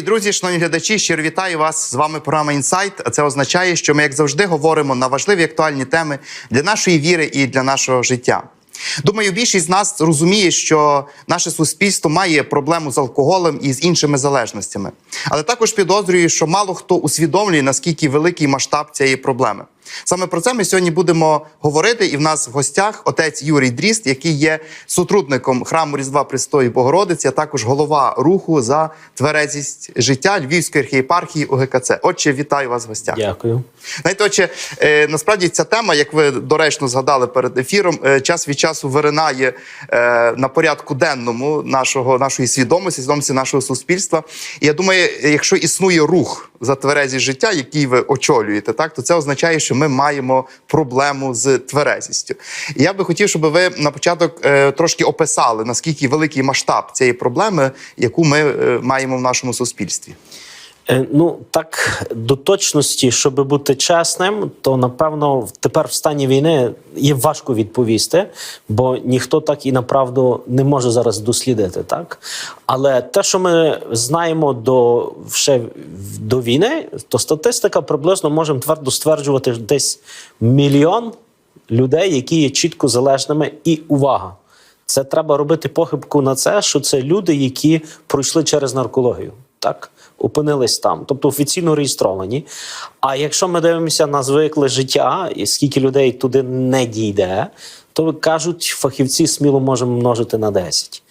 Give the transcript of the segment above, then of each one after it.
Дорогі друзі, шановні глядачі, щиро вітаю вас. З вами програма Інсайт. Це означає, що ми, як завжди, говоримо на важливі актуальні теми для нашої віри і для нашого життя. Думаю, більшість з нас розуміє, що наше суспільство має проблему з алкоголем і з іншими залежностями. Але також підозрюю, що мало хто усвідомлює, наскільки великий масштаб цієї проблеми. Саме про це ми сьогодні будемо говорити. І в нас в гостях отець Юрій Дріст, який є сотрудником храму Різдва Престої Богородиці, а також голова руху за тверезість життя Львівської архієпархії УГКЦ. Отче, вітаю вас в гостях. Дякую. Знаєте, отче, е, насправді ця тема, як ви доречно згадали перед ефіром, е, час від часу виринає е, на порядку денному нашого нашої свідомості, свідомості нашого суспільства. І я думаю, якщо існує рух за тверезість життя, який ви очолюєте, так то це означає, що ми маємо проблему з тверезістю. І я би хотів, щоб ви на початок е, трошки описали наскільки великий масштаб цієї проблеми, яку ми е, маємо в нашому суспільстві. Е, Ну так до точності, щоб бути чесним, то напевно тепер в стані війни є важко відповісти, бо ніхто так і направду не може зараз дослідити. Так, але те, що ми знаємо до ще до війни, то статистика приблизно можемо твердо стверджувати десь мільйон людей, які є чітко залежними, і увага. Це треба робити похибку на це, що це люди, які пройшли через наркологію, так опинились там, тобто офіційно реєстровані. А якщо ми дивимося на звикле життя, і скільки людей туди не дійде, то кажуть, фахівці сміло можемо множити на 10.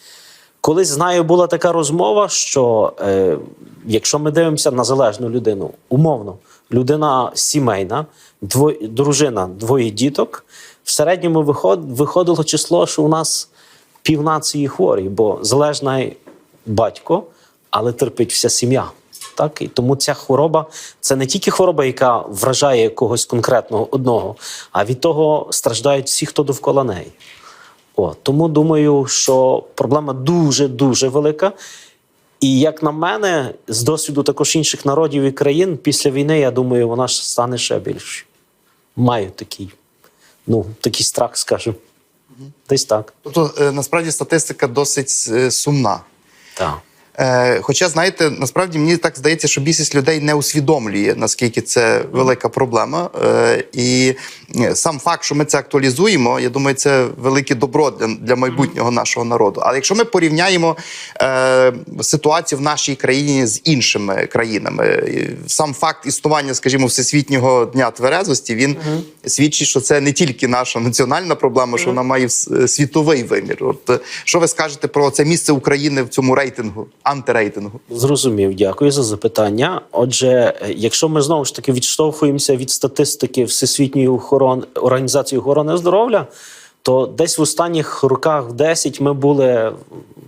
Колись знаю, була така розмова, що е, якщо ми дивимося на залежну людину, умовно, людина сімейна, дво, дружина, двоє діток, в середньому виход, виходило число, що у нас півнації хворі, бо залежний батько, але терпить вся сім'я. Так? І тому ця хвороба це не тільки хвороба, яка вражає когось конкретного одного, а від того страждають всі, хто довкола неї. О, тому думаю, що проблема дуже дуже велика. І як на мене, з досвіду також інших народів і країн, після війни, я думаю, вона ж стане ще більше. Маю такий, ну, такий страх, скажімо. Десь так. Тобто, е, насправді статистика досить е, сумна. Так. Е, Хоча, знаєте, насправді мені так здається, що більшість людей не усвідомлює, наскільки це велика проблема. Е, І сам факт, що ми це актуалізуємо, я думаю, це велике добро для, для майбутнього нашого народу. Але якщо ми порівняємо е, ситуацію в нашій країні з іншими країнами, сам факт існування, скажімо, всесвітнього дня тверезості, він свідчить, що це не тільки наша національна проблема, що вона має світовий вимір. От що ви скажете про це місце України в цьому рейтингу, антирейтингу? Зрозумів, дякую за запитання. Отже, якщо ми знову ж таки відштовхуємося від статистики Всесвітньої охорони організації охорони здоров'я, то десь в останніх роках в 10 ми були,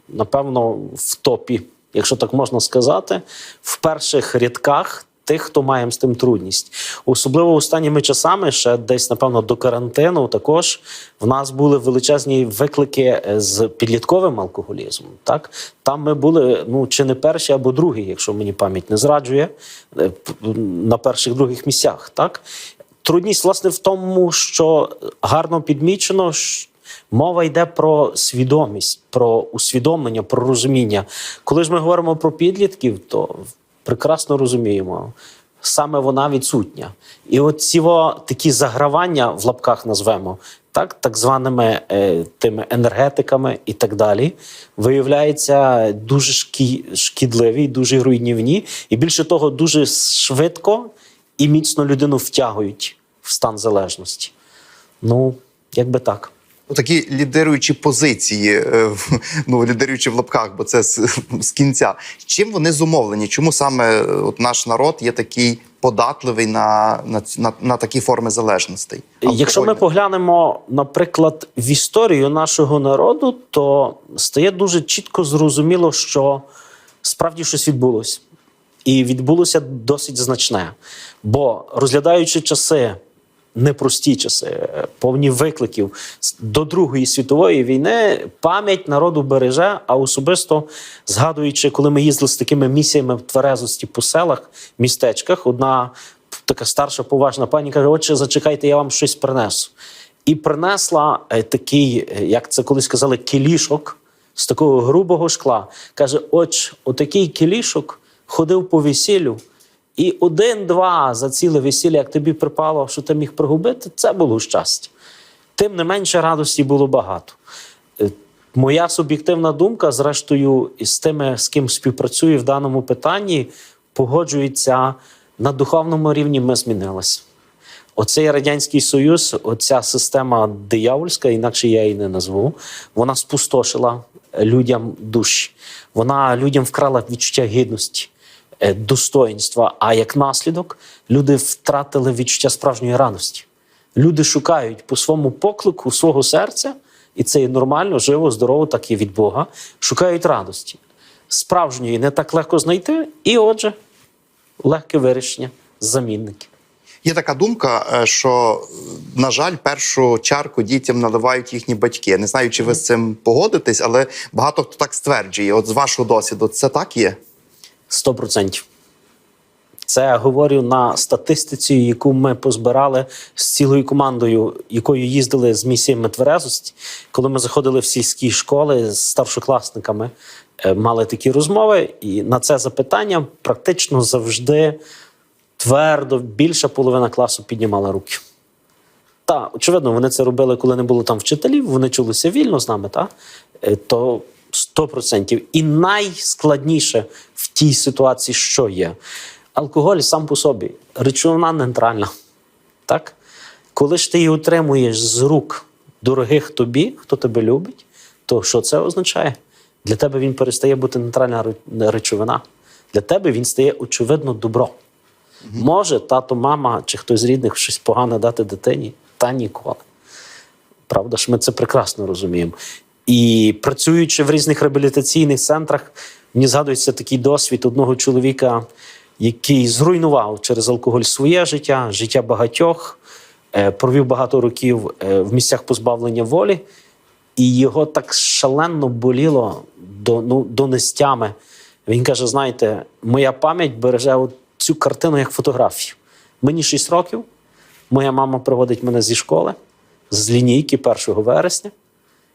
напевно, в топі, якщо так можна сказати, в перших рядках. Тих, хто має з тим трудність, особливо останніми часами, ще десь напевно до карантину, також в нас були величезні виклики е, з підлітковим алкоголізмом. Так там ми були ну чи не перші або другі, якщо мені пам'ять не зраджує, е, на перших других місцях. Так трудність власне в тому, що гарно підмічено. Мова йде про свідомість, про усвідомлення, про розуміння. Коли ж ми говоримо про підлітків, то прекрасно розуміємо, саме вона відсутня. І от ці такі загравання в лапках назвемо, так, так званими е, тими енергетиками і так далі, виявляються дуже шкі, шкідливі, дуже руйнівні, і більше того, дуже швидко і міцно людину втягують в стан залежності. Ну, якби так. Ну, такі лідируючі позиції, е, ну лідируючі в лапках, бо це з, з кінця. Чим вони зумовлені? Чому саме е, от наш народ є такий податливий на, на, на, на такі форми залежностей? Якщо ми поглянемо, наприклад, в історію нашого народу, то стає дуже чітко зрозуміло, що справді щось відбулося. І відбулося досить значне. Бо розглядаючи часи, непрості часи, повні викликів до Другої світової війни, пам'ять народу береже, а особисто згадуючи, коли ми їздили з такими місіями в тверезості по селах, містечках, одна така старша поважна пані каже: Отче, зачекайте, я вам щось принесу. І принесла е, такий, е, як це колись казали, кілішок з такого грубого шкла. Каже: Отче, отакий кілішок ходив по весіллю, і один-два за ціле весілля, як тобі припало, що ти міг пригубити, це було щастя. Тим не менше радості було багато. Е, Моя суб'єктивна думка, зрештою, із тими, з ким співпрацюю в даному питанні, погоджується на духовному рівні. Ми змінилися. Оцей радянський союз, оця система диявольська, інакше я її не назву, вона спустошила людям душі. Вона людям вкрала відчуття гідності, достоїнства. А як наслідок, люди втратили відчуття справжньої радості. Люди шукають по своєму поклику свого серця, і це є нормально, живо, здорово, так і від Бога. Шукають радості. Справжньої не так легко знайти, і отже, легке вирішення замінники. Є така думка, е, що, е, на жаль, першу чарку дітям наливають їхні батьки. Не знаю, чи ви з цим погодитесь, але багато хто так стверджує. От з вашого досвіду, це так є? 100%. Це я говорю на статистиці, яку ми позбирали з цілою командою, якою їздили з місіями тверезості. Коли ми заходили в сільські школи з старшокласниками, е, мали такі розмови, і на це запитання практично завжди твердо більша половина класу піднімала руки. Та, очевидно, вони це робили, коли не було там вчителів, вони чулися вільно з нами, та? Е, то 100%. І найскладніше в тій ситуації, що є, алкоголь сам по собі, речовина нейтральна. Так? Коли ж ти її отримуєш з рук дорогих тобі, хто тебе любить, то що це означає? Для тебе він перестає бути нейтральна речовина. Для тебе він стає, очевидно, добро. Може тато, мама чи хтось з рідних щось погане дати дитині, та ніколи. Правда ж, ми це прекрасно розуміємо. І працюючи в різних реабілітаційних центрах, мені згадується такий досвід одного чоловіка, який зруйнував через алкоголь своє життя, життя багатьох, е, провів багато років е, в місцях позбавлення волі, і його так шалено боліло до, ну, до нестями. Він каже: знаєте, моя пам'ять береже цю картину як фотографію. Мені 6 років, моя мама приводить мене зі школи з лінійки 1 вересня,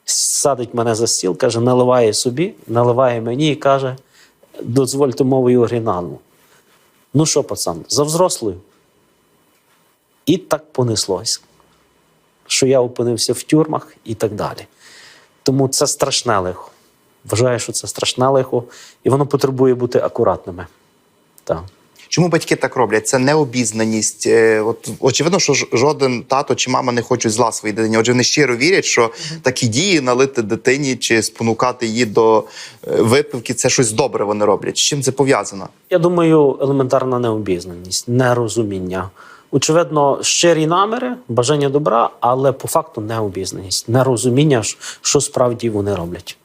садить мене за стіл, каже, наливає собі, наливає мені і каже: дозвольте мовою оригіналу. Ну що, пацан, за взрослою. І так понеслось, що я опинився в тюрмах і так далі. Тому це страшне лихо. Вважаю, що це страшне лихо, і воно потребує бути акуратними. Так. Чому батьки так роблять? Це необізнаність. Е, От очевидно, що жоден тато чи мама не хочуть зла своїй дитині. Отже, вони щиро вірять, що такі дії налити дитині чи спонукати її до е, випивки це щось добре вони роблять. З чим це пов'язано? Я думаю, елементарна необізнаність, нерозуміння. Очевидно, щирі наміри, бажання добра, але по факту необізнаність, нерозуміння, що справді вони роблять.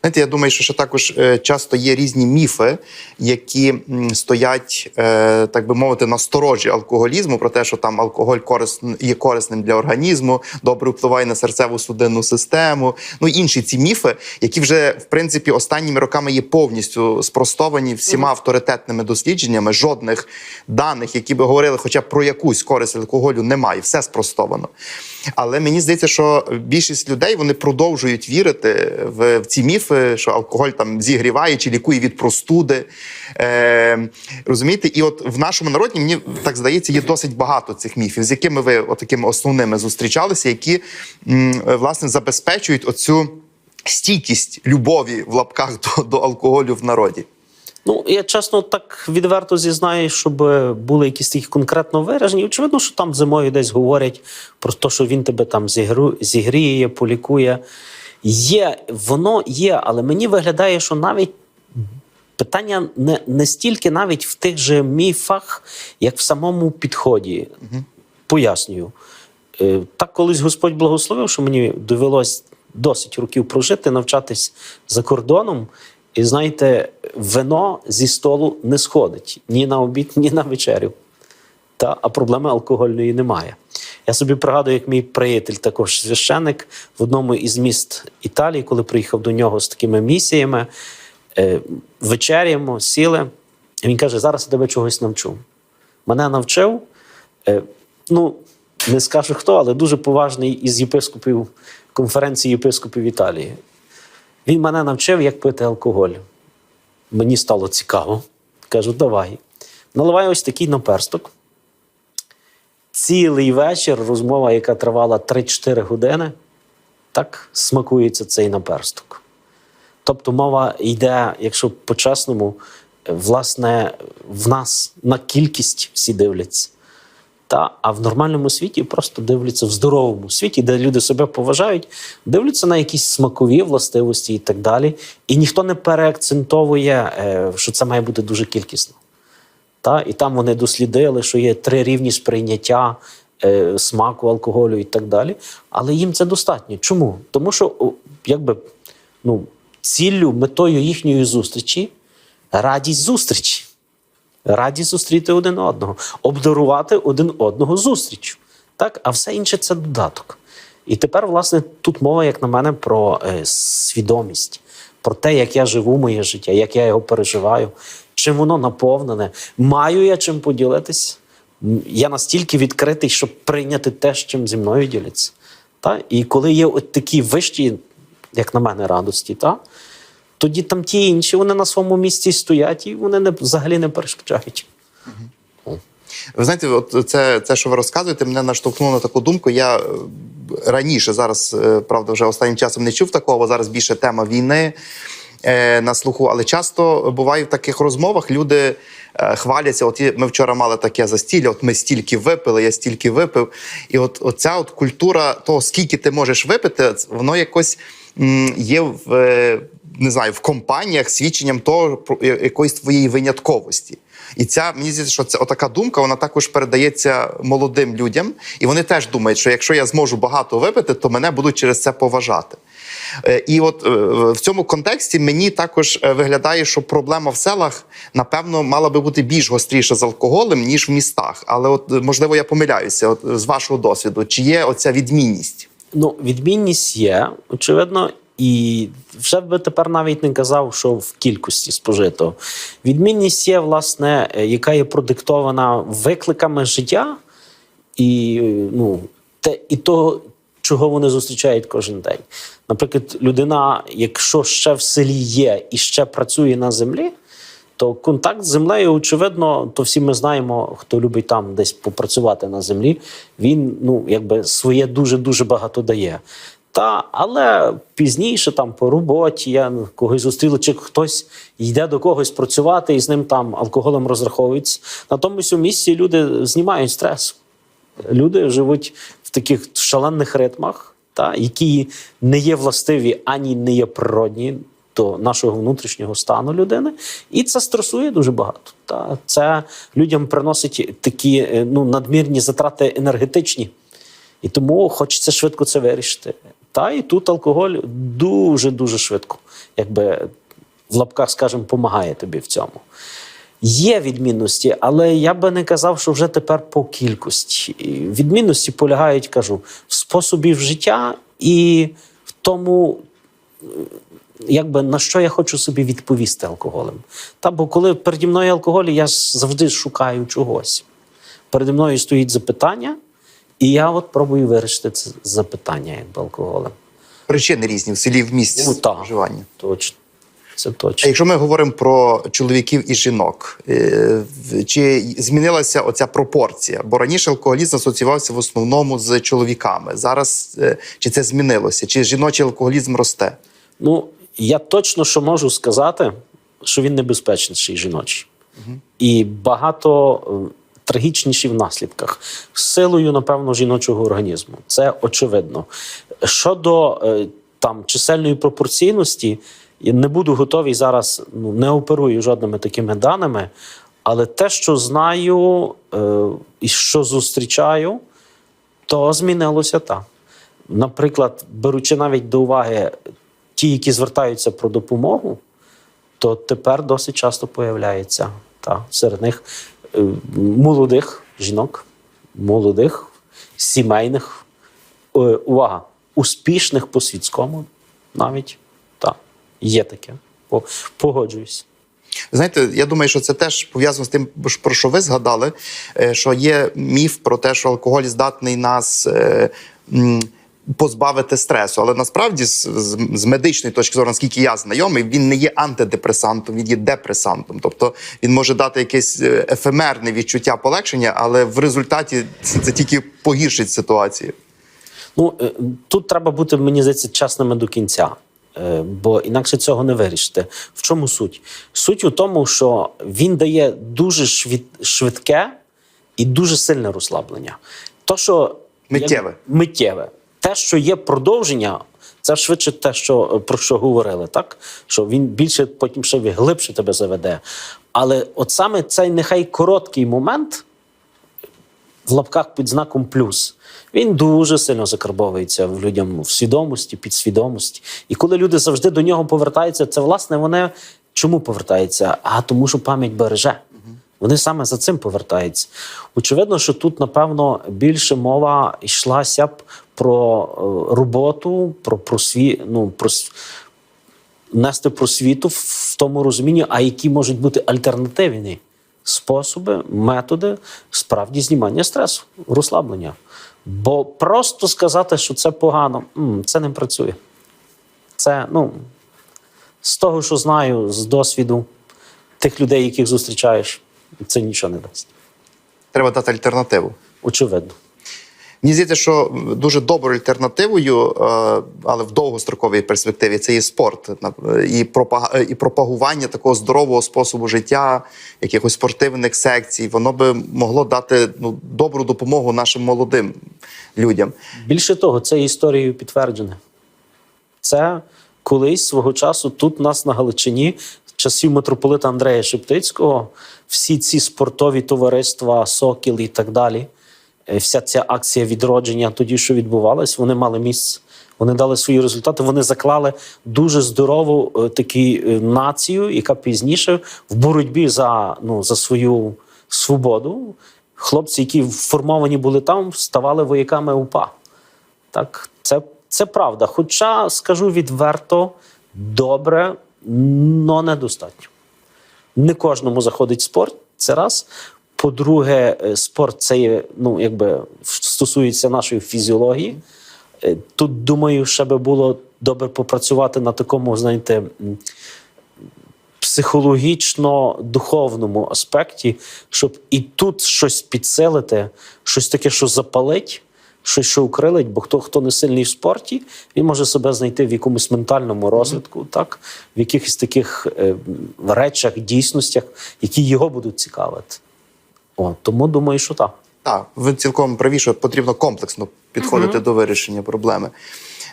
Знаєте, я думаю, що ще також е, часто є різні міфи, які стоять, е, так би мовити, на сторожі алкоголізму, про те, що там алкоголь є корисним для організму, добре впливає на серцеву судинну систему. Ну інші ці міфи, які вже в принципі останніми роками є повністю спростовані всіма авторитетними дослідженнями. Жодних даних, які би говорили, хоча б про якусь користь алкоголю, немає. Все спростовано. Але мені здається, що більшість людей вони продовжують вірити в, в ці міфи, що алкоголь там зігріває чи лікує від простуди. Е, розумієте, і от в нашому народі мені так здається, є досить багато цих міфів, з якими ви от такими основними зустрічалися, які м, власне забезпечують оцю стійкість любові в лапках до, до алкоголю в народі. Ну, я чесно так відверто зізнаю, щоб були якісь такі конкретно виражені. Очевидно, що там зимою десь говорять про те, що він тебе там зігріє, полікує. Є, воно є, але мені виглядає, що навіть питання не, не стільки навіть в тих же міфах, як в самому підході. Пояснюю. Е, Так колись Господь благословив, що мені довелось досить років прожити, навчатись за кордоном. І знаєте, вино зі столу не сходить ні на обід, ні на вечерю. Та, а проблеми алкогольної немає. Я собі пригадую, як мій приятель, також священник, в одному із міст Італії, коли приїхав до нього з такими місіями, е, вечеряємо, сіли. І він каже: зараз я тебе чогось навчу. Мене навчив, е, ну, не скажу хто, але дуже поважний із єпископів конференції єпископів Італії. Він мене навчив, як пити алкоголь. Мені стало цікаво. Кажу, давай. Наливаю ось такий наперсток. Цілий вечір розмова, яка тривала 3-4 години, так смакується цей наперсток. Тобто мова йде, якщо по-чесному, власне, в нас на кількість всі дивляться. Та, а в нормальному світі просто дивляться в здоровому світі, де люди себе поважають, дивляться на якісь смакові властивості і так далі. І ніхто не переакцентовує, е, що це має бути дуже кількісно. Та? І там вони дослідили, що є три рівні сприйняття е, смаку алкоголю і так далі. Але їм це достатньо. Чому? Тому що якби, ну, ціллю, метою їхньої зустрічі радість зустрічі. Радість зустріти один одного, обдарувати один одного зустрічю. Так? А все інше це додаток. І тепер, власне, тут мова, як на мене, про е, свідомість, про те, як я живу моє життя, як я його переживаю, чим воно наповнене. Маю я чим поділитись. Я настільки відкритий, щоб прийняти те, чим зі мною діляться. Та? І коли є от такі вищі, як на мене, радості, та? тоді там ті інші, вони на своєму місці стоять і вони не, взагалі не перешкоджають. Ви знаєте, от це, це, що ви розказуєте, мене наштовхнуло на таку думку. Я е, раніше зараз, е, правда, вже останнім часом не чув такого, зараз більше тема війни на слуху. Але часто буває в таких розмовах люди е, хваляться. От ми вчора мали таке застілля, от ми стільки випили, я стільки випив. І от оця от культура того, скільки ти можеш випити, воно якось є в. е, Не знаю, в компаніях свідченням того про якоїсь твоєї винятковості. І ця мені здається, що це отака думка, вона також передається молодим людям, і вони теж думають, що якщо я зможу багато випити, то мене будуть через це поважати. Е, І от е, в цьому контексті мені також е, виглядає, що проблема в селах напевно мала би бути більш гостріша з алкоголем ніж в містах. Але от можливо я помиляюся. От з вашого досвіду, чи є оця відмінність? Ну, відмінність є, очевидно, і вже би тепер навіть не казав, що в кількості спожитого. Відмінність є, власне, яка є продиктована викликами життя і, ну, те, і того, чого вони зустрічають кожен день. Наприклад, людина, якщо ще в селі є і ще працює на землі, то контакт з землею, очевидно, то всі ми знаємо, хто любить там десь попрацювати на землі, він ну, якби своє дуже-дуже багато дає. Та, але пізніше, там по роботі, я когось зустріла, чи хтось йде до когось працювати і з ним там алкоголем розраховується. На тому місці люди знімають стрес. Люди живуть в таких шалених ритмах, та, які не є властиві ані не є природні до нашого внутрішнього стану людини, і це стресує дуже багато. Та це людям приносить такі е, ну, надмірні затрати енергетичні. І тому хочеться швидко це вирішити. Та і тут алкоголь дуже дуже швидко, якби в лапках, скажімо, допомагає тобі в цьому. Є відмінності, але я би не казав, що вже тепер по кількості. Відмінності полягають, кажу, в способі життя і в тому, е, якби на що я хочу собі відповісти алкоголем. Та бо коли переді мною алкоголь, я завжди шукаю чогось. Переді мною стоїть запитання, і я от пробую вирішити це запитання якби алкоголем. Причини різні в селі в місті Ну, споживання. Точно. Це А точно. якщо ми говоримо про чоловіків і жінок, е, чи змінилася оця пропорція? Бо раніше алкоголізм асоціювався в основному з чоловіками. Зараз е, чи це змінилося? Чи жіночий алкоголізм росте? Ну, я точно що можу сказати, що він небезпечніший жіночий. І багато е, трагічніший в наслідках. Силою, напевно, жіночого організму. Це очевидно. Щодо там чисельної пропорційності, я не буду готовий зараз, ну, не оперую жодними такими даними, але те, що знаю е, і що зустрічаю, то змінилося так. Наприклад, беручи навіть до уваги ті, які звертаються про допомогу, то тепер досить часто появляється та, серед них е, молодих жінок, молодих, сімейних, е, увага, успішних по світському навіть. Є таке. По- Погоджуюсь. Знаєте, я думаю, що це теж пов'язано з тим, про що ви згадали, е, що є міф про те, що алкоголь здатний нас е, позбавити стресу. Але насправді, з, з, з медичної точки зору, наскільки я знайомий, він не є антидепресантом, він є депресантом. Тобто він може дати якесь е, ефемерне відчуття полегшення, але в результаті це, це тільки погіршить ситуацію. Ну тут треба бути, мені здається, чесними до кінця. Е, Бо інакше цього не вирішити. В чому суть? Суть у тому, що він дає дуже швид, швидке і дуже сильне розслаблення. То, що Миттєве. як- миттєве. Те, що є продовження, це швидше те, що про що говорили, так? Що він більше потім ще глибше тебе заведе. Але от саме цей нехай короткий момент в лапках під знаком плюс. Він дуже сильно закарбовується в людям в свідомості, підсвідомості. І коли люди завжди до нього повертаються, це власне вони чому повертаються? А тому, що пам'ять береже. Вони саме за цим повертаються. Очевидно, що тут, напевно, більше мова йшлася б про е, роботу, про просві... ну, про нести просвіту в тому розумінні, а які можуть бути альтернативні способи, методи справді знімання стресу, розслаблення. Бо просто сказати, що це погано, це не працює. Це, ну, з того, що знаю, з досвіду тих людей, яких зустрічаєш, це нічого не дасть. Треба дати альтернативу. Очевидно. Мені здається, що дуже доброю альтернативою, е, але в довгостроковій перспективі, це є спорт і пропагування такого здорового способу життя, якихось спортивних секцій. Воно би могло дати ну, добру допомогу нашим молодим людям. Більше того, це історією підтверджене. Це колись свого часу тут нас на Галичині, часів митрополита Андрея Шептицького, всі ці спортові товариства, Сокіл і так далі, е, вся ця акція відродження, тоді, що відбувалась, вони мали місце. Вони дали свої результати. Вони заклали дуже здорову е, таку е, націю, яка пізніше в боротьбі за, ну, за свою свободу. Хлопці, які формовані були там, ставали вояками УПА. Так, це, це правда. Хоча, скажу відверто, добре, але недостатньо. Не кожному заходить спорт, це раз. По-друге, е, спорт це є, ну, якби стосується нашої фізіології. Е, Тут, думаю, ще би було добре попрацювати на такому, знаєте, психологічно-духовному аспекті, щоб і тут щось підсилити, щось таке, що запалить, щось, що укрилить, бо хто, хто не сильний в спорті, він може себе знайти в якомусь ментальному розвитку, так? в якихось таких е, речах, дійсностях, які його будуть цікавити. О, тому думаю, що так. Так, ви цілком праві, що потрібно комплексно підходити до вирішення проблеми.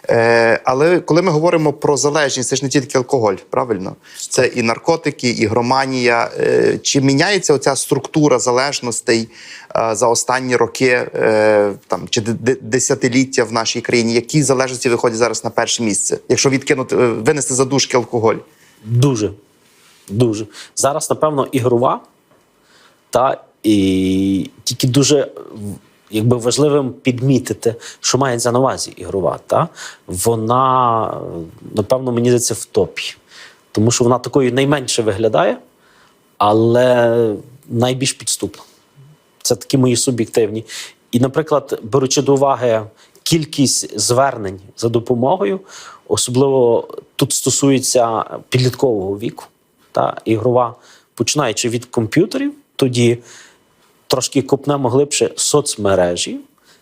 Е, але коли ми говоримо про залежність, це ж не тільки алкоголь, правильно? Це і наркотики, і громанія. Е, чи міняється оця структура залежностей е, за останні роки е, там, чи де- де- десятиліття в нашій країні? Які залежності виходять зараз на перше місце, якщо відкинути, е, винести за дужки алкоголь? Дуже. Дуже. Зараз, напевно, ігрова, та і тільки дуже якби важливим підмітити, що мається на увазі ігрова. Та? Вона, напевно, мені здається, в топі. Тому що вона такою найменше виглядає, але найбільш підступна. Це такі мої суб'єктивні. І, наприклад, беручи до уваги кількість звернень за допомогою, особливо тут стосується підліткового віку, та ігрова, починаючи від комп'ютерів, тоді трошки копнемо глибше соцмережі,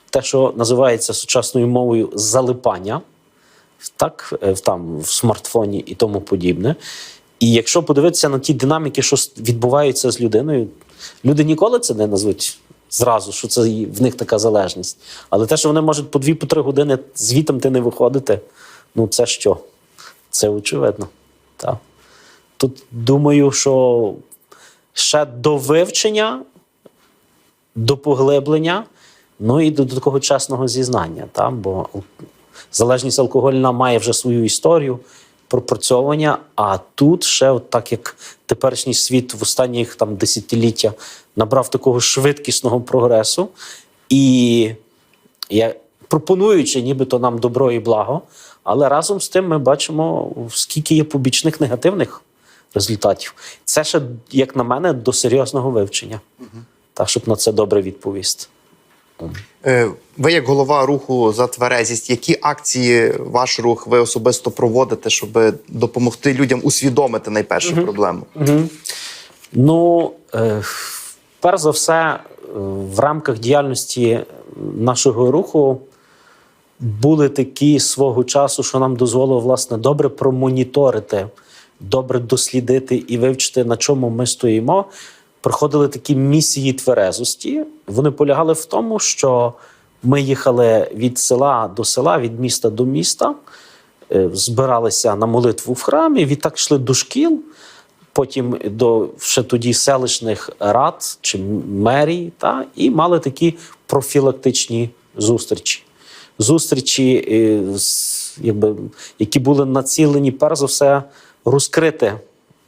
те, що називається сучасною мовою залипання, так, е, там в смартфоні і тому подібне. І якщо подивитися на ті динаміки, що відбуваються з людиною, люди ніколи це не назвуть зразу, що це в них така залежність. Але те, що вони можуть по 2-3 години звітом ти не виходити, ну це що? Це очевидно. Так. Тут думаю, що ще до вивчення, до поглиблення, ну і до, такого чесного зізнання. Та? Бо залежність алкогольна має вже свою історію, пропрацьовування. А тут ще, от так як теперішній світ в останніх там десятиліття набрав такого швидкісного прогресу, і я пропонуючи нібито нам добро і благо, але разом з тим ми бачимо, скільки є побічних негативних результатів. Це ще, як на мене, до серйозного вивчення. Так, щоб на це добре відповісти. Е, Ви, як голова руху за тверезість, які акції ваш рух ви особисто проводите, щоб допомогти людям усвідомити найпершу проблему? Ну, е, перш за все, е, в рамках діяльності нашого руху були такі свого часу, що нам дозволило власне добре промоніторити, добре дослідити і вивчити, на чому ми стоїмо. Проходили такі місії тверезості. Вони полягали в тому, що ми їхали від села до села, від міста до міста, е, збиралися на молитву в храмі, відтак йшли до шкіл, потім до ще тоді селищних рад чи мерій, та, і мали такі профілактичні зустрічі. Зустрічі, е, якби, які були націлені, перш за все, розкрити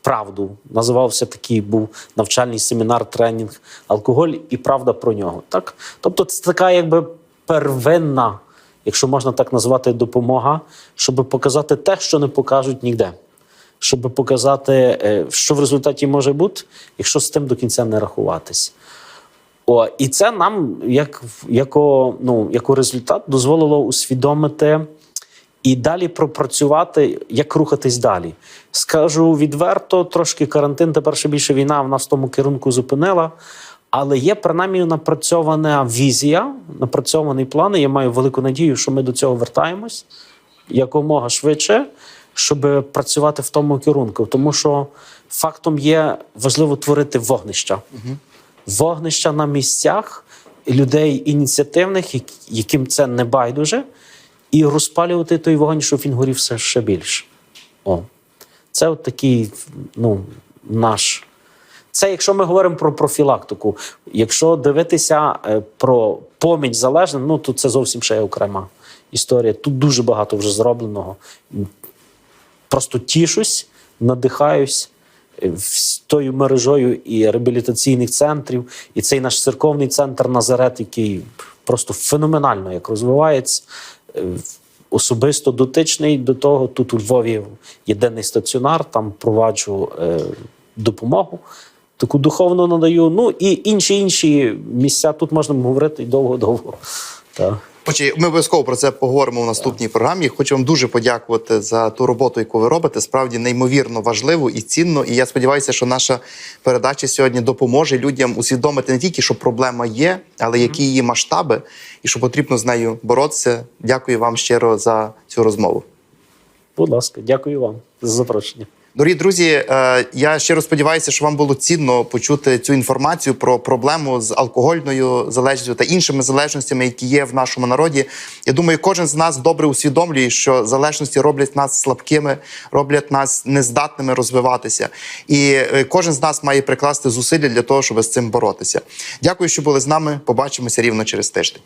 правду. Називався такий був навчальний семінар, тренінг, алкоголь і правда про нього. Так? Тобто, це така якби первинна, якщо можна так назвати, допомога, щоб показати те, що не покажуть ніде щоб показати, е, що в результаті може бути, якщо з тим до кінця не рахуватись. О, і це нам, як, яко, ну, яко результат, дозволило усвідомити і далі пропрацювати, як рухатись далі. Скажу відверто, трошки карантин, тепер ще більше війна в нас в тому керунку зупинила. Але є принаймні напрацьована візія, напрацьований план. і Я маю велику надію, що ми до цього вертаємось якомога швидше, щоб працювати в тому керунку. Тому що фактом є важливо творити вогнища. Вогнища на місцях людей ініціативних, яким це не байдуже, і розпалювати той вогонь, щоб він горів все ще більше. О. Це от такий ну, наш. Це якщо ми говоримо про профілактику. Якщо дивитися е, про поміч залежним, ну то це зовсім ще є окрема історія. Тут дуже багато вже зробленого. Просто тішусь, надихаюсь е, тою мережою і реабілітаційних центрів, і цей наш церковний центр Назарет, який просто феноменально як розвивається. Е, Особисто дотичний до того. Тут у Львові єдиний стаціонар, там проваджу е, допомогу. Таку духовну надаю. Ну і інші інші місця. Тут можна говорити довго-довго. Так. Отже, ми обов'язково про це поговоримо в наступній програмі. Хочу вам дуже подякувати за ту роботу, яку ви робите. Справді неймовірно важливо і цінно. І я сподіваюся, що наша передача сьогодні допоможе людям усвідомити не тільки, що проблема є, але які її масштаби, і що потрібно з нею боротися. Дякую вам щиро за цю розмову. Будь ласка, дякую вам за запрошення. Дорогі друзі, е, я щиро сподіваюся, що вам було цінно почути цю інформацію про проблему з алкогольною залежністю та іншими залежностями, які є в нашому народі. Я думаю, кожен з нас добре усвідомлює, що залежності роблять нас слабкими, роблять нас нездатними розвиватися. І е, кожен з нас має прикласти зусилля для того, щоб з цим боротися. Дякую, що були з нами. Побачимося рівно через тиждень.